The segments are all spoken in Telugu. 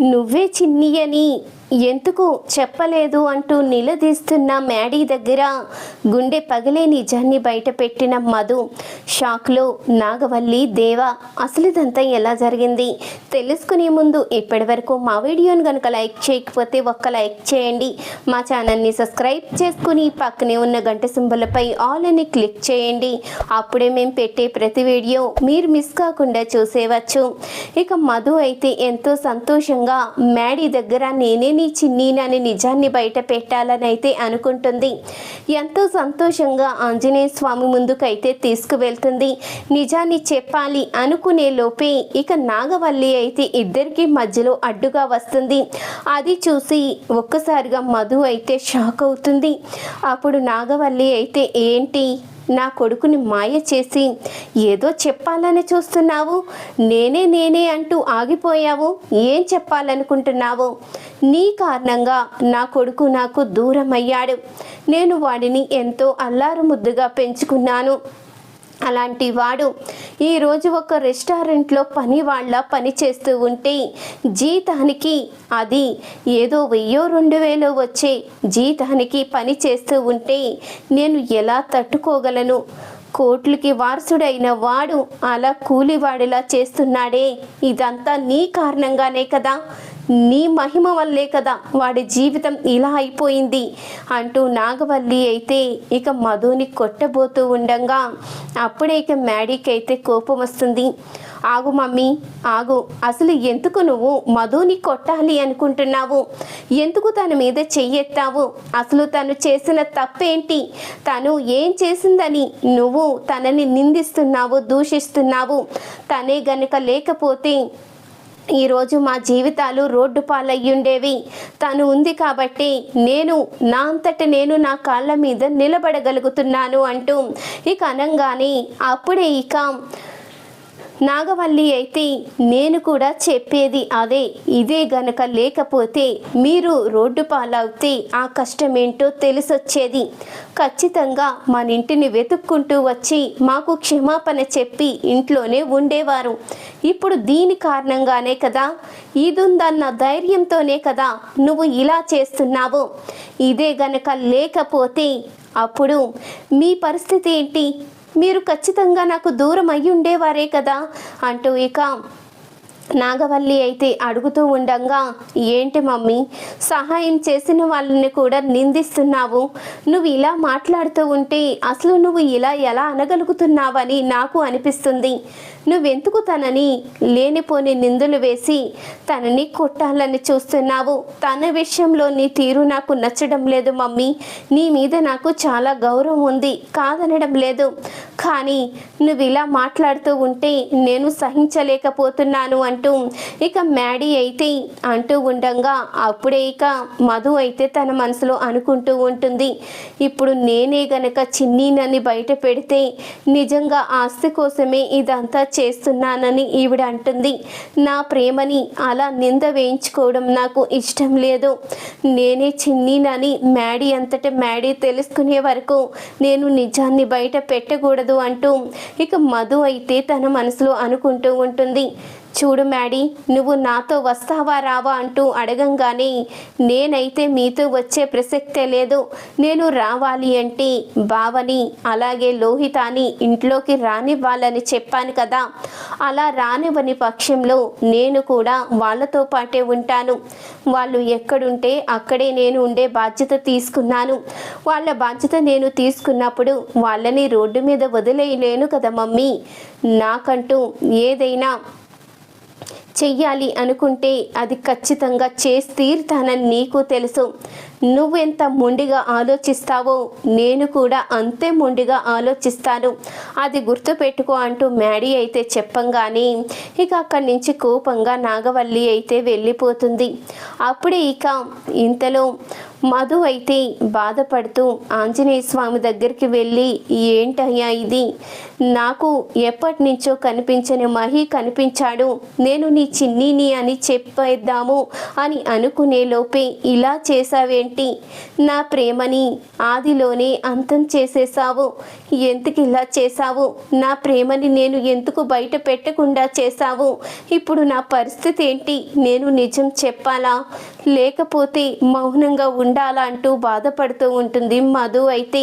నువ్వే చిన్ని అని ఎందుకు చెప్పలేదు అంటూ నిలదీస్తున్న మ్యాడీ దగ్గర గుండె పగిలే నిజాన్ని బయటపెట్టిన మధు. షాక్లో నాగవల్లి దేవ అసలు ఇదంతా ఎలా జరిగింది? తెలుసుకునే ముందు ఇప్పటివరకు మా వీడియోని కనుక లైక్ చేయకపోతే ఒక్క లైక్ చేయండి. మా ఛానల్ని సబ్స్క్రైబ్ చేసుకుని పక్కనే ఉన్న గంట సింబలపై ఆల్ అని క్లిక్ చేయండి. అప్పుడే మేము పెట్టే ప్రతి వీడియో మీరు మిస్ కాకుండా చూసేవచ్చు. ఇక మధు అయితే ఎంతో సంతోషంగా మ్యాడీ దగ్గర నేనే నీ చిన్నీనని నిజాన్ని బయట పెట్టాలని అయితే అనుకుంటుంది. ఎంతో సంతోషంగా ఆంజనేయ స్వామి ముందుకైతే తీసుకువెళ్తుంది. నిజాన్ని చెప్పాలి అనుకునే లోపే ఇక నాగవల్లి అయితే ఇద్దరికి మధ్యలో అడ్డుగా వస్తుంది. అది చూసి ఒక్కసారిగా మధు అయితే షాక్ అవుతుంది. అప్పుడు నాగవల్లి అయితే ఏంటి? నా కొడుకుని మాయ చేసి ఏదో చెప్పాలని చూస్తున్నావు? నేనే నేనే అంటూ ఆగిపోయావు. ఏం చెప్పాలనుకుంటున్నావు? నీ కారణంగా నా కొడుకు నాకు దూరం అయ్యాడు నేను వాడిని ఎంతో అల్లారు ముద్దుగా పెంచుకున్నాను. అలాంటి వాడు. ఈరోజు ఒక రెస్టారెంట్లో పని వాళ్ళ పని చేస్తూ ఉంటే జీతానికి అది ఏదో వెయ్యో రెండు వేలు వచ్చే జీతానికి పని చేస్తూ ఉంటే నేను ఎలా తట్టుకోగలను? కోట్లకి వారసుడైన వాడు అలా కూలివాడిలా చేస్తున్నాడే. ఇదంతా నీ కారణంగానే కదా. నీ మహిమ వల్లే కదా వాడి జీవితం ఇలా అయిపోయింది అంటూ నాగవల్లి అయితే ఇక మధుని కొట్టబోతూ ఉండంగా. అప్పుడే ఇక మ్యాడీకి అయితే కోపం వస్తుంది. ఆగు మమ్మీ ఆగు. అసలు ఎందుకు నువ్వు మధుని కొట్టాలి అనుకుంటున్నావు? ఎందుకు తన మీద చెయ్యెత్తావు? అసలు తను చేసిన తప్పేంటి? తను ఏం చేసిందని నువ్వు తనని నిందిస్తున్నావు దూషిస్తున్నావు. తనే గనుక లేకపోతే ఈరోజు మా జీవితాలు రోడ్డు పాలయ్యుండేవి. తను ఉంది కాబట్టి నేను నా అంతట నేను నా కాళ్ళ మీద నిలబడగలుగుతున్నాను అంటూ ఇక అనంగానే అప్పుడే ఇక నాగవల్లి అయితే నేను కూడా చెప్పేది అదే. ఇదే గనక లేకపోతే మీరు రోడ్డు పాలవుతే ఆ కష్టమేంటో తెలిసొచ్చేది. ఖచ్చితంగా మన ఇంటిని వెతుక్కుంటూ వచ్చి మాకు క్షమాపణ చెప్పి ఇంట్లోనే ఉండేవారు. ఇప్పుడు దీని కారణంగానే కదా? ఇదుందన్న ధైర్యంతోనే కదా నువ్వు ఇలా చేస్తున్నావు. ఇదే గనక లేకపోతే అప్పుడు మీ పరిస్థితి ఏంటి? మీరు ఖచ్చితంగా నాకు దూరం అయ్యి ఉండేవారే కదా అంటూ ఇక నాగవల్లి అయితే అడుగుతూ ఉండంగా ఏంటి మమ్మీ సహాయం చేసిన వాళ్ళని కూడా నిందిస్తున్నావు. నువ్వు ఇలా మాట్లాడుతూ ఉంటే అసలు నువ్వు ఇలా ఎలా అనగలుగుతున్నావని నాకు అనిపిస్తుంది. నువ్వెందుకు తనని లేనిపోని నిందులు వేసి తనని కొట్టాలని చూస్తున్నావు? తన విషయంలో నీ తీరు నాకు నచ్చడం లేదు మమ్మీ. నీ మీద నాకు చాలా గౌరవం ఉంది. కాదనడం లేదు. కానీ నువ్వు ఇలా మాట్లాడుతూ ఉంటే నేను సహించలేకపోతున్నాను అంటూ ఇక మ్యాడీ అయితే అంటూ ఉండగా అప్పుడే ఇక మధు అయితే తన మనసులో అనుకుంటూ ఉంటుంది. ఇప్పుడు నేనే గనక చిన్నీనని బయట పెడితే నిజంగా ఆస్తి కోసమే ఇదంతా చేస్తున్నానని ఈవిడ అంటుంది. నా ప్రేమని అలా నింద వేయించుకోవడం నాకు ఇష్టం లేదు. నేనే చిన్నీనని మ్యాడీ అంతటా మ్యాడీ తెలుసుకునే వరకు నేను నిజాన్ని బయట పెట్టకూడదు. అంటూ ఇక మధు అయితే తన మనసులో అనుకుంటూ ఉంటుంది. చూడు మ్యాడీ నువ్వు నాతో వస్తావా రావా అంటూ అడగంగానే నేనైతే మీతో వచ్చే ప్రసక్తే లేదు. నేను రావాలి అంటే బావని అలాగే లోహితాని ఇంట్లోకి రానివ్వాలని చెప్పాను కదా. అలా రానివ్వని పక్షంలో నేను కూడా వాళ్ళతో పాటే ఉంటాను. వాళ్ళు ఎక్కడుంటే అక్కడే నేను ఉండే బాధ్యత తీసుకున్నాను. వాళ్ళ బాధ్యత నేను తీసుకున్నప్పుడు వాళ్ళని రోడ్డు మీద వదిలేయలేను కదా మమ్మీ. నాకంటూ ఏదైనా చెయ్యాలి అనుకుంటే అది ఖచ్చితంగా చేసి తీరుతానని నీకు తెలుసు. నువ్వెంత మొండిగా ఆలోచిస్తావో నేను కూడా అంతే మొండిగా ఆలోచిస్తాను. అది గుర్తుపెట్టుకో అంటూ మ్యాడీ అయితే చెప్పంగానే ఇక అక్కడి నుంచి కోపంగా నాగవల్లి అయితే వెళ్ళిపోతుంది. అప్పుడే ఇక ఇంతలో మధు అయితే బాధపడుతూ ఆంజనేయ స్వామి దగ్గరికి వెళ్ళి ఏంటయ్యా ఇది? నాకు ఎప్పటి నుంచో కనిపించని మహి కనిపించాడు. నేను నీ చిన్నిని అని చెప్పేద్దాము అని అనుకునే లోపే ఇలా ఏంటి? నా ప్రేమని ఆదిలోనే అంతం చేసేసావు ఎందుకు ఇలా చేశావు? నా ప్రేమని నేను ఎందుకు బయట పెట్టకుండా చేశావు? ఇప్పుడు నా పరిస్థితి ఏంటి? నేను నిజం చెప్పాలా? లేకపోతే మౌనంగా ఉండాలా అంటూ బాధపడుతూ ఉంటుంది మధు అయితే.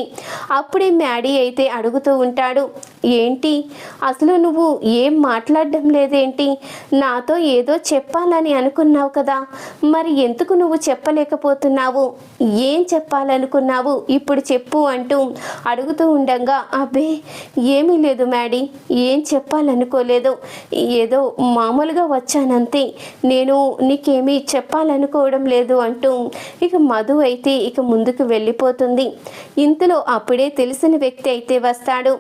అప్పుడే మ్యాడీ అయితే అడుగుతూ ఉంటాడు ఏంటి? అసలు నువ్వు ఏం మాట్లాడడం లేదేంటి? నాతో ఏదో చెప్పాలని అనుకున్నావు కదా. మరి ఎందుకు నువ్వు చెప్పలేకపోతున్నావు? ఏం చెప్పాలనుకున్నావు? ఇప్పుడు చెప్పు అంటూ అడుగుతూ ఉండగా అబ్బే ఏమీ లేదు మ్యాడీ ఏం చెప్పాలనుకోలేదు. ఏదో మామూలుగా వచ్చానంతే. నేను నీకేమీ చెప్పాలనుకోవడం లేదు అంటూ ఇక మధు అయితే ఇక ముందుకు వెళ్ళిపోతుంది. ఇంతలో అప్పుడే తెలిసిన వ్యక్తి అయితే వస్తాడు.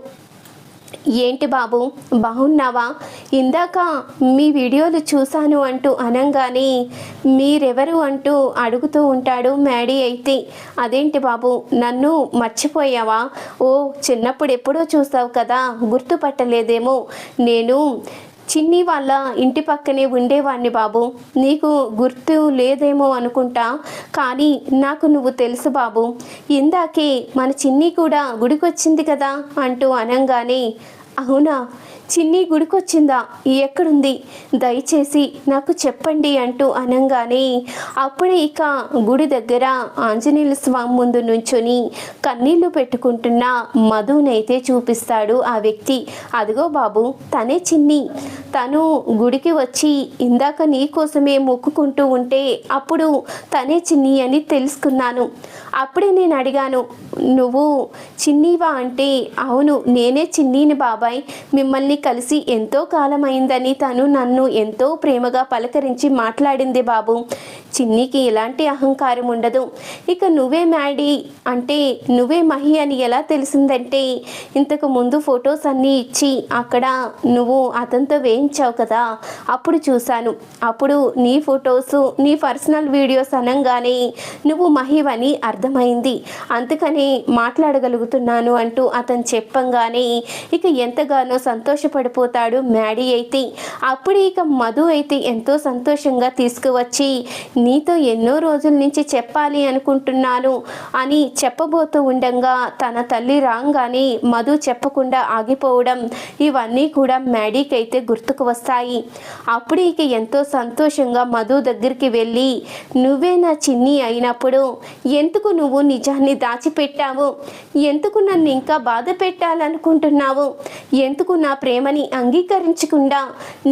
ఏంటి బాబు? బాగున్నావా? ఇందాక మీ వీడియోలు చూశాను అంటూ అనంగానే మీరెవరు అంటూ అడుగుతూ ఉంటాడు మ్యాడీ అయితే. అదేంటి బాబు? నన్ను మర్చిపోయావా? ఓ చిన్నప్పుడు ఎప్పుడో చూసావు కదా? గుర్తుపట్టలేదేమో. నేను చిన్ని వాళ్ళ ఇంటి పక్కనే ఉండేవాడిని బాబు. నీకు గుర్తు లేదేమో అనుకుంటా. కానీ నాకు నువ్వు తెలుసు బాబు. ఇందాకే మన చిన్ని కూడా గుడికొచ్చింది కదా అంటూ అనంగానే అవునా? చిన్ని గుడికొచ్చిందా? ఎక్కడుంది? దయచేసి నాకు చెప్పండి అంటూ అనంగానే అప్పుడే ఇక గుడి దగ్గర ఆంజనేయుల స్వామి ముందు నుంచొని కన్నీళ్ళు పెట్టుకుంటున్న మధునైతే చూపిస్తాడు ఆ వ్యక్తి. అదిగో బాబు తనే చిన్ని. తను గుడికి వచ్చి ఇందాక నీ కోసమే మొక్కుకుంటూ ఉంటే అప్పుడు తనే చిన్ని అని తెలుసుకున్నాను. అప్పుడే నేను అడిగాను నువ్వు చిన్నీవా? అంటే అవును నేనే చిన్నీని బాబాయ్. మిమ్మల్ని కలిసి ఎంతో కాలం అయిందని తను నన్ను ఎంతో ప్రేమగా పలకరించి మాట్లాడింది బాబు. చిన్నికి ఎలాంటి అహంకారం ఉండదు. ఇక నువ్వే మ్యాడీ అంటే నువ్వే మహి అని ఎలా తెలిసిందంటే ఇంతకు ముందు ఫొటోస్ అన్నీ ఇచ్చి అక్కడ నువ్వు అతనితో వేయించావు కదా అప్పుడు చూశాను. అప్పుడు నీ ఫొటోస్ నీ పర్సనల్ వీడియోస్ అనంగానే నువ్వు మహివని అర్థమైంది. అందుకని మాట్లాడగలుగుతున్నాను అంటూ అతను చెప్పంగానే ఇక ఎంతగానో సంతోషం సంతోషపడిపోతాడు మ్యాడీ అయితే. అప్పుడు ఇక మధు అయితే ఎంతో సంతోషంగా తీసుకువచ్చి నీతో ఎన్నో రోజుల నుంచి చెప్పాలి అనుకుంటున్నాను అని చెప్పబోతూ ఉండంగా తన తల్లి రాగానే మధు చెప్పకుండా ఆగిపోవడం ఇవన్నీ కూడా మ్యాడీకి అయితే గుర్తుకు వస్తాయి. అప్పుడు ఇక ఎంతో సంతోషంగా మధు దగ్గరికి వెళ్ళి నువ్వే నా చిన్ని అయినప్పుడు ఎందుకు నువ్వు నిజాన్ని దాచిపెట్టావు? ఎందుకు నన్ను ఇంకా బాధ పెట్టాలనుకుంటున్నావు ఎందుకు నా ప్రేమని అంగీకరించకుండా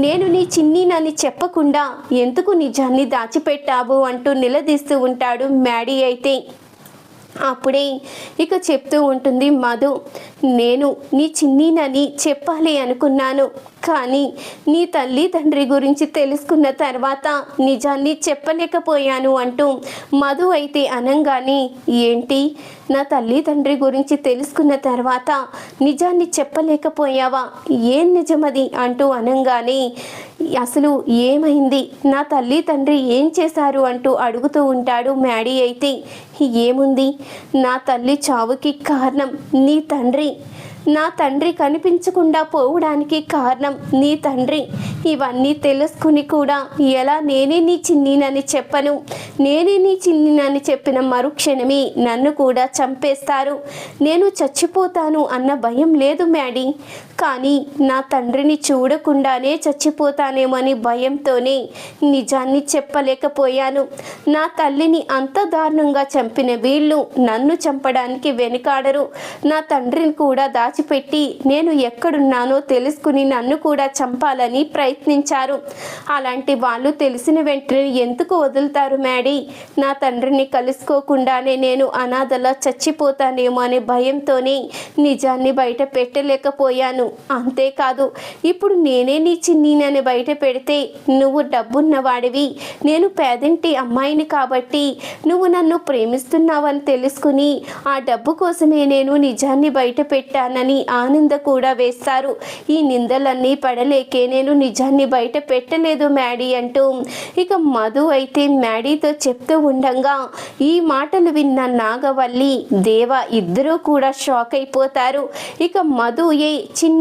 నేను నీ చిన్నీనని చెప్పకుండా ఎందుకు నిజాన్ని దాచిపెట్టావు అంటూ నిలదీస్తూ ఉంటాడు మ్యాడీ అయితే. అప్పుడే ఇక చెప్తూ ఉంటుంది మధు నేను నీ చిన్నీనని చెప్పాలి అనుకున్నాను కానీ నీ తల్లి తండ్రి గురించి తెలుసుకున్న తర్వాత నిజాన్ని చెప్పలేకపోయాను అంటూ మధు అయితే అనంగానే ఏంటి? నా తల్లి తండ్రి గురించి తెలుసుకున్న తర్వాత నిజాన్ని చెప్పలేకపోయావా? ఏం నిజమది? అంటూ అనంగానే అసలు ఏమైంది? నా తల్లి తండ్రి ఏం చేశారు? అంటూ అడుగుతూ ఉంటాడు మ్యాడీ అయితే. ఏముంది? నా తల్లి చావుకి కారణం నీ తండ్రి. నా తండ్రి కనిపించకుండా పోవడానికి కారణం నీ తండ్రి. ఇవన్నీ తెలుసుకుని కూడా ఎలా నేనే నీ చిన్నినని చెప్పను. నేనే నీ చిన్నినని చెప్పిన మరుక్షణమే నన్ను కూడా చంపేస్తారు. నేను చచ్చిపోతాను అన్న భయం లేదు మ్యాడీ. కానీ నా తండ్రిని చూడకుండానే చచ్చిపోతానేమని భయంతోనే నిజాన్ని చెప్పలేకపోయాను. నా తల్లిని అంత దారుణంగా చంపిన వీళ్ళు నన్ను చంపడానికి వెనుకాడరు. నా తండ్రిని కూడా దాచిపెట్టి నేను ఎక్కడున్నానో తెలుసుకుని నన్ను కూడా చంపాలని ప్రయత్నించారు. అలాంటి వాళ్ళు తెలిసిన వెంటనే ఎందుకు వదులుతారు మ్యాడీ? నా తండ్రిని కలుసుకోకుండానే నేను అనాథలా చచ్చిపోతానేమో అనే భయంతోనే నిజాన్ని బయట పెట్టలేకపోయాను. అంతేకాదు ఇప్పుడు నేనే నీ చిన్నీనని బయట పెడితే నువ్వు డబ్బున్నవాడివి. నేను పేదింటి అమ్మాయిని కాబట్టి నువ్వు నన్ను ప్రేమిస్తున్నావని తెలుసుకుని ఆ డబ్బు కోసమే నేను నిజాన్ని బయట పెట్టానని ఆనంద కూడా వేస్తారు. ఈ నిందలన్నీ పడలేకే నేను నిజాన్ని బయట పెట్టలేదు మ్యాడీ అంటూ. ఇక మధు అయితే మ్యాడీతో చెప్తూ ఉండంగా ఈ మాటలు విన్న నాగవల్లి దేవ ఇద్దరూ కూడా షాక్ అయిపోతారు. ఇక మధు ఏ చిన్న